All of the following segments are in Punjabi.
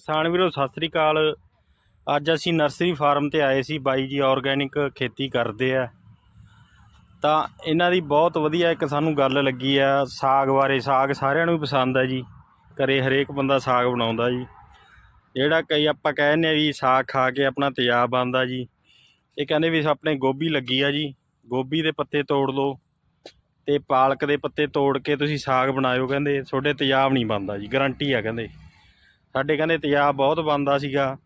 ਕਿਸਾਨ ਵੀਰੋ, ਸਤਿ ਸ੍ਰੀ ਅਕਾਲ। ਅੱਜ ਅਸੀਂ ਨਰਸਰੀ ਫਾਰਮ ਤੇ ਆਏ ਸੀ। ਬਾਈ ਜੀ ਆਰਗੈਨਿਕ ਖੇਤੀ ਕਰਦੇ ਆ। ਤਾਂ ਇਹਨਾਂ ਦੀ ਬਹੁਤ ਵਧੀਆ ਇੱਕ ਸਾਨੂੰ ਗੱਲ ਲੱਗੀ ਆ। ਸਾਗ ਬਾਰੇ ਸਾਗ ਸਾਰਿਆਂ ਨੂੰ ਹੀ ਪਸੰਦ ਆ ਜੀ। ਘਰੇ ਹਰੇਕ ਬੰਦਾ ਸਾਗ ਬਣਾਉਂਦਾ ਜੀ। ਜਿਹੜਾ ਕਈ ਆਪਾਂ ਕਹਿੰਦੇ ਆ ਵੀ ਸਾਗ ਖਾ ਕੇ ਆਪਣਾ ਤੇਜ਼ਾਬ ਆਉਂਦਾ ਜੀ। ਇਹ ਕਹਿੰਦੇ ਵੀ ਆਪਣੇ ਗੋਭੀ ਲੱਗੀ ਆ ਜੀ। ਗੋਭੀ ਦੇ ਪੱਤੇ ਤੋੜ ਲਓ ਤੇ ਪਾਲਕ ਦੇ ਪੱਤੇ ਤੋੜ ਕੇ ਤੁਸੀਂ ਸਾਗ ਬਣਾਇਓ ਕਹਿੰਦੇ। ਤੁਹਾਡੇ ਤੇਜ਼ਾਬ ਨਹੀਂ ਬਣਦਾ ਜੀ। ਗਾਰੰਟੀ ਆ ਕਹਿੰਦੇ। ਸਾਡੇ ਕਹਿੰਦੇ ਤੇਜ਼ਾਬ ਬਹੁਤ ਬਣਦਾ ਸੀਗਾ।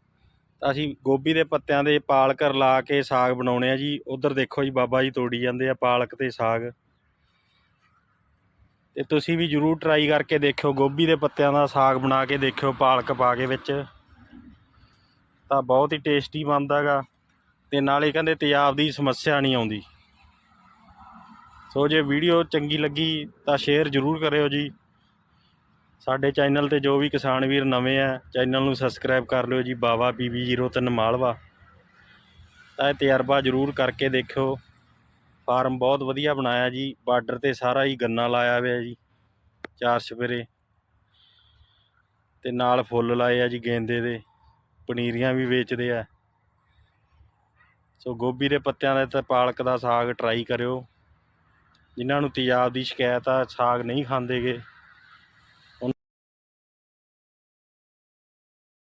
ਤਾਂ ਅਸੀਂ ਗੋਭੀ ਦੇ ਪੱਤਿਆਂ ਦੇ ਪਾਲਕ ਰਲਾ ਕੇ ਸਾਗ ਬਣਾਉਣੇ ਆ ਜੀ। ਉਧਰ ਦੇਖੋ ਜੀ ਬਾਬਾ ਜੀ ਤੋੜੀ ਜਾਂਦੇ ਆ ਪਾਲਕ ਤੇ ਸਾਗ। ਤੇ ਤੁਸੀਂ ਵੀ ਜਰੂਰ ਟਰਾਈ ਕਰਕੇ ਦੇਖਿਓ, ਗੋਭੀ ਦੇ ਪੱਤਿਆਂ ਦਾ ਸਾਗ ਬਣਾ ਕੇ ਦੇਖਿਓ, ਪਾਲਕ ਪਾ ਕੇ ਵਿੱਚ। ਤਾਂ ਬਹੁਤ ਹੀ ਟੇਸਟੀ ਬਣਦਾ ਗਾ। ਤੇ ਨਾਲੇ ਕਹਿੰਦੇ ਤੇਜ਼ਾਬ ਦੀ ਸਮੱਸਿਆ ਨਹੀਂ ਆਉਂਦੀ। ਸੋ ਜੇ ਵੀਡੀਓ ਚੰਗੀ ਲੱਗੀ ਤਾਂ ਸ਼ੇਅਰ ਜ਼ਰੂਰ ਕਰਿਓ ਜੀ। ਸਾਡੇ ਚੈਨਲ ਤੇ ਜੋ ਵੀ ਕਿਸਾਨ ਵੀਰ ਨਵੇਂ ਆ, ਚੈਨਲ ਨੂੰ ਸਬਸਕ੍ਰਾਈਬ ਕਰ ਲਿਓ ਜੀ, ਬਾਵਾ PB03 ਮਾਲਵਾ। ਤਾਂ ਇਹ ਤਜਰਬਾ ਜ਼ਰੂਰ ਕਰਕੇ ਦੇਖਿਓ। ਫਾਰਮ ਬਹੁਤ ਵਧੀਆ ਬਣਾਇਆ ਜੀ, ਬਾਰਡਰ ਤੇ ਸਾਰਾ ਹੀ ਗੰਨਾ ਲਾਇਆ ਹੋਇਆ ਜੀ, ਚਾਰ ਸਪੇਰੇ ਤੇ ਨਾਲ ਫੁੱਲ ਲਾਏ ਆ ਜੀ ਗੇਂਦੇ ਦੇ, ਪਨੀਰੀਆਂ ਵੀ ਵੇਚਦੇ ਆ। ਸੋ ਗੋਭੀ ਦੇ ਪੱਤਿਆਂ ਦਾ ਤੇ ਪਾਲਕ ਦਾ ਸਾਗ ਟਰਾਈ ਕਰਿਓ। ਜਿਨ੍ਹਾਂ ਨੂੰ ਤੇਜ਼ਾਬ ਦੀ ਸ਼ਿਕਾਇਤ ਆ, ਸਾਗ ਨਹੀਂ ਖਾਂਦੇਗੇ।